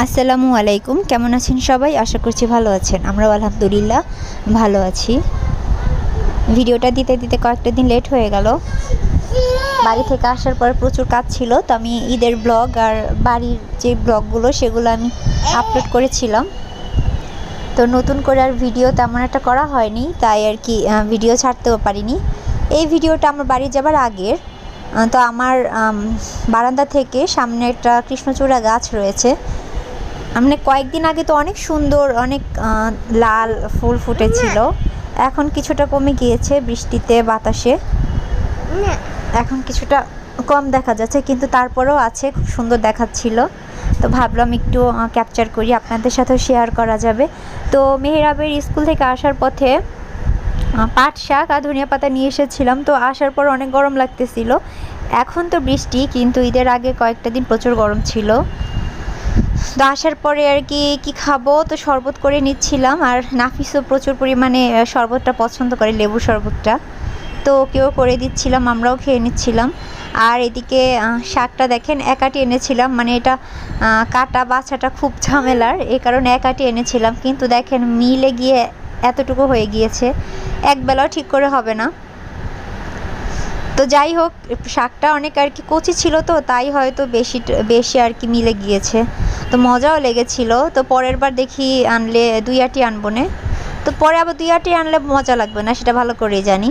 আসসালামু আলাইকুম, কেমন আছেন সবাই? আশা করছি ভালো আছেন। আমরাও আলহামদুলিল্লাহ ভালো আছি। ভিডিওটা দিতে দিতে কয়েকটা দিন লেট হয়ে গেল। বাড়ি থেকে আসার পর প্রচুর কাজ ছিল, তো আমি ঈদের ব্লগ আর বাড়ির যে ব্লগগুলো, সেগুলো আমি আপলোড করেছিলাম। তো নতুন করে আর ভিডিও তেমন একটা করা হয়নি, তাই আর কি ভিডিও ছাড়তেও পারিনি। এই ভিডিওটা আমার বাড়ি যাবার আগের। তো আমার বারান্দা থেকে সামনে একটা কৃষ্ণচূড়া গাছ রয়েছে। মানে কয়েকদিন আগে তো অনেক সুন্দর অনেক লাল ফুল ফুটেছিল। এখন কিছুটা কমে গিয়েছে বৃষ্টিতে বাতাসে। এখন কিছুটা কম দেখা যাচ্ছে কিন্তু তারপরেও আছে খুব সুন্দর দেখাচ্ছিল। তো ভাবলাম একটু ক্যাপচার করি আপনাদের সাথেও শেয়ার করা যাবে। তো মেহেরাবের স্কুল থেকে আসার পথে পাট শাক আর ধনিয়া পাতা নিয়ে এসেছিলাম। তো আসার পর অনেক গরম লাগতেছিল। এখন তো বৃষ্টি কিন্তু ঈদের আগে কয়েকটা দিন প্রচুর গরম ছিল। তো আসার পরে আর কি কি খাব? তো শরবত করে নিচ্ছিলাম। আর নাফিসও প্রচুর পরিমাণে শরবতটা পছন্দ করে, লেবু শরবতটা। তো ওকেও করে দিচ্ছিলাম, আমরাও খেয়ে নিচ্ছিলাম। আর এদিকে শাকটা দেখেন, একাটি এনেছিলাম। মানে এটা কাটা বাছাটা খুব ঝামেলার। এ কারণে একাটি এনেছিলাম। কিন্তু দেখেন, মিলে গিয়ে এতটুকু হয়ে গিয়েছে। এক বেলাও ঠিক করে হবে না। তো যাই হোক, শাকটা অনেক আর কি কচি ছিল তো, তাই হয়তো বেশি বেশি আর কি মিলে গিয়েছে। তো মজাও লেগেছিল। তো পরের বার দেখি আনলে দুই আটি আনব না। তো পরে আবার দুই আটি আনলে মজা লাগবে না, সেটা ভালো করেই জানি।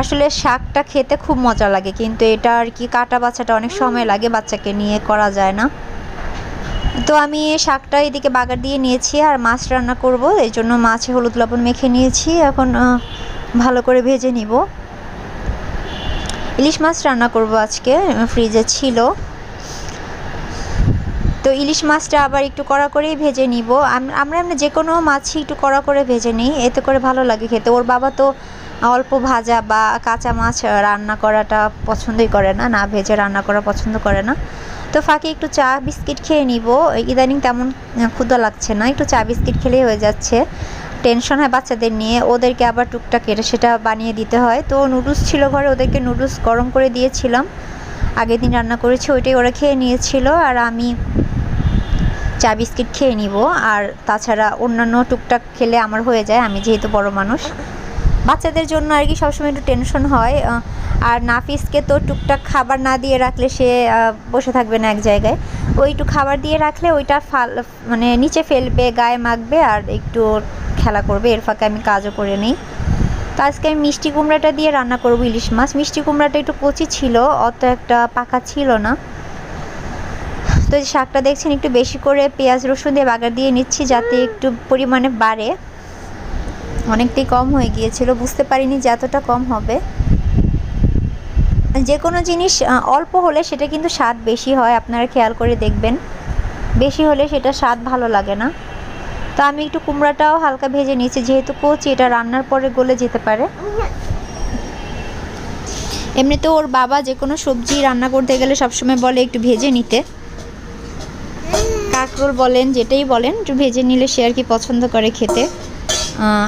আসলে শাকটা খেতে খুব মজা লাগে, কিন্তু এটা আর কি কাটা বাচ্চাটা অনেক সময় লাগে, বাচ্চাকে নিয়ে করা যায় না। তো আমি শাকটা এদিকে বাগার দিয়ে নিয়েছি আর মাছ রান্না করব এই জন্য মাছে হলুদ লবণ মেখে নিয়েছি। এখন ভালো করে ভেজে নিব। ইলিশ মাছ রান্না করব আজকে ফ্রিজে ছিল। তো ইলিশ মাছটা আবার একটু কড়া করেই ভেজে নিব। আমরা এমনি যে কোনো মাছই একটু কড়া করে ভেজে নিই, এতে করে ভালো লাগে খেতে। ওর বাবা তো অল্প ভাজা বা কাঁচা মাছ রান্না করাটা পছন্দই করে না না ভেজে রান্না করা পছন্দ করে না। তো ফাঁকে একটু চা বিস্কিট খেয়ে নিব। ইদানিং তেমন ক্ষুধা লাগছে না, একটু চা বিস্কিট খেলেই হয়ে যাচ্ছে। টেনশন হয় বাচ্চাদের নিয়ে, ওদেরকে আবার টুকটাক এটা সেটা বানিয়ে দিতে হয়। তো নুডলস ছিল ঘরে, ওদেরকে নুডলস গরম করে দিয়েছিলাম। আগের দিন রান্না করেছি, ওইটাই ওরা খেয়ে নিয়েছিল। আর আমি চা বিস্কিট খেয়ে নিব। আর তাছাড়া অন্যান্য টুকটাক খেলে আমার হয়ে যায়, আমি যেহেতু বড় মানুষ। বাচ্চাদের জন্য আর কি সবসময় একটু টেনশন হয়। আর নাফিসকে তো টুকটাক খাবার না দিয়ে রাখলে সে বসে থাকবে না এক জায়গায়। ওই একটু খাবার দিয়ে রাখলে ওইটা ফাল মানে নিচে ফেলবে, গায়ে মাখবে, আর একটু খেলা করবে, এর ফাঁকে আমি কাজও করে নিই। তো আজকে আমি মিষ্টি কুমড়াটা দিয়ে রান্না করব ইলিশ মাছ। মিষ্টি কুমড়াটা একটু কচি ছিল, অত একটা পাকা ছিল না। তো শাকটা দেখছেন, একটু বেশি করে পেঁয়াজ, রসুন দিয়ে বাগার দিয়ে নিচ্ছি যাতে একটু পরিমাণে বাড়ে। অনেকটাই কম হয়ে গিয়েছিল, বুঝতে পারিনি যে এতটা কম হবে। যে কোনো জিনিস অল্প হলে সেটা কিন্তু স্বাদ বেশি হয়, আপনারা খেয়াল করে দেখবেন। বেশি হলে সেটা স্বাদ ভালো লাগে না। তো আমি একটু কুমড়াটাও হালকা ভেজে নিয়েছি, যেহেতু কচি, এটা রান্নার পরে গলে যেতে পারে। এমনিতে ওর বাবা যে কোনো সবজি রান্না করতে গেলে সবসময় বলে একটু ভেজে নিতে। কাঁকরোল বলেন, যেটাই বলেন, একটু ভেজে নিলে সে আর কি পছন্দ করে খেতে।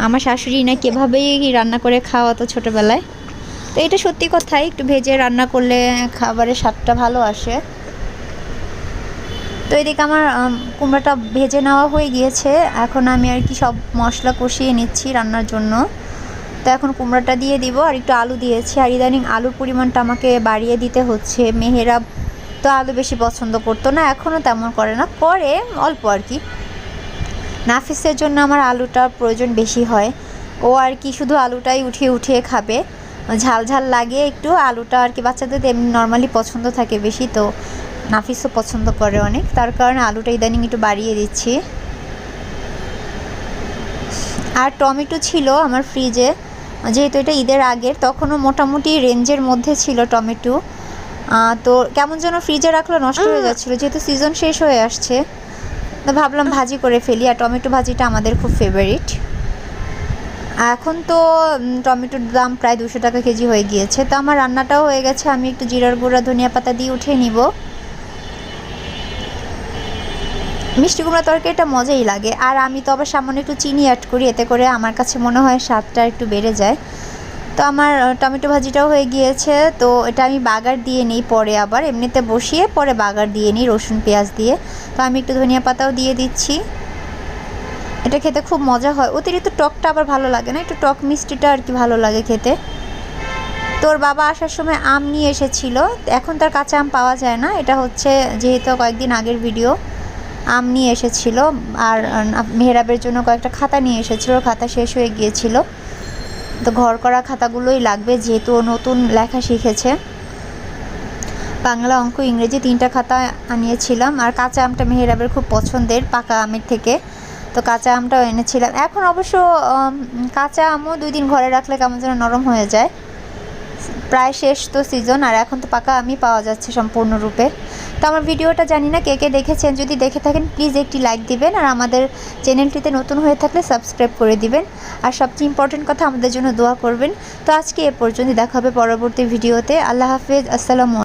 আমার শাশুড়ি না কীভাবেই রান্না করে খাওয়া তো ছোটোবেলায়। তো এটা সত্যি কথাই, একটু ভেজে রান্না করলে খাবারের স্বাদটা ভালো আসে। তো এদিকে আমার আম, কুমড়োটা ভেজে নেওয়া হয়ে গিয়েছে। এখন আমি আর কি সব মশলা কষিয়ে নিচ্ছি রান্নার জন্য। তো এখন কুমড়োটা দিয়ে দিব আর একটু আলু দিয়েছি। আর ইদানিং আলুর পরিমাণটা আমাকে বাড়িয়ে দিতে হচ্ছে। মেহেরা তো আলু বেশি পছন্দ করতো না এখনও তেমন করে না। করে অল্প আর কি। নাফিসের জন্য আমার আলুটার প্রয়োজন বেশি হয়। ও আর কি শুধু আলুটাই উঠিয়ে উঠিয়ে খাবে। ঝাল ঝাল লাগে একটু। আলুটা আর কি বাচ্চাদের এমনি নর্মালি পছন্দ থাকে বেশি। তো নাফিসও পছন্দ করে অনেক। তার কারণে আলুটা ইদানিং একটু বাড়িয়ে দিচ্ছি। আর টমেটো ছিল আমার ফ্রিজে। যেহেতু এটা ঈদের আগের তখনও মোটামুটি রেঞ্জের মধ্যে ছিল টমেটো। তো কেমন যেন ফ্রিজে রাখলে নষ্ট হয়ে যাচ্ছিল। যেহেতু সিজন শেষ হয়ে আসছে তো ভাবলাম ভাজি করে ফেলি। আর টমেটো ভাজিটা আমাদের খুব ফেভারিট এখন তো টমেটোর দাম প্রায় দুশো টাকা কেজি হয়ে গিয়েছে। তো আমার রান্নাটাও হয়ে গেছে। আমি একটু জিরার গুঁড়া ধনিয়া পাতা দিয়ে উঠিয়ে নিব। মিষ্টি কুমড়া তরকারিটা মজাই লাগে। আর আমি তো আবার সামান্য একটু চিনি অ্যাড করি, এতে করে আমার কাছে মনে হয় স্বাদটা একটু বেড়ে যায়। তো আমার টমেটো ভাজিটাও হয়ে গিয়েছে, তো এটা আমি বাগার দিয়ে নিই পরে আবার, এমনিতে বসিয়ে পরে বাগার দিয়ে নিই রসুন, পেঁয়াজ দিয়ে। তো আমি একটু ধনিয়া পাতাও দিয়ে দিচ্ছি। এটা খেতে খুব মজা হয়। অতিরিক্ত টকটা আবার ভালো লাগে না? একটু টক মিষ্টিটা আর কি ভালো লাগে খেতে। তোর বাবা আসার সময় আম নিয়ে এসেছিল, এখন তার কাঁচা আম পাওয়া যায় না। এটা হচ্ছে যেহেতু কয়েকদিন আগের ভিডিও আম নিয়ে এসেছিল আর মেহরাবের জন্য কয়েকটা খাতা নিয়ে এসেছিল, খাতা শেষ হয়ে গিয়েছিল। তো ঘর করা খাতাগুলোই লাগবে, যেহেতু নতুন লেখা শিখেছে। বাংলা অঙ্ক ইংরেজি তিনটা খাতা আনিয়েছিলাম, আর কাঁচা আমটা মেহেরাবের খুব পছন্দের, পাকা আমের থেকে। তো কাঁচা আমটাও এনেছিলাম। এখন অবশ্য কাঁচা আমও দুই দিন ঘরে রাখলে কেমন যেন নরম হয়ে যায়। প্রায় শেষ তো সিজন আর এখন তো পাকা আমি পাওয়া যাচ্ছে সম্পূর্ণরূপে। তো আমার ভিডিওটা জানি না কে কে দেখেছেন, যদি দেখে থাকেন প্লিজ একটি লাইক দিবেন, আর আমাদের চ্যানেলটিতে নতুন হয়ে থাকলে সাবস্ক্রাইব করে দিবেন। আর সবচেয়ে ইম্পর্টেন্ট কথা, আমাদের জন্য দোয়া করবেন। তো আজকে এ পর্যন্ত দেখা হবে পরবর্তী ভিডিওতে আল্লাহ হাফেজ, আসসালামু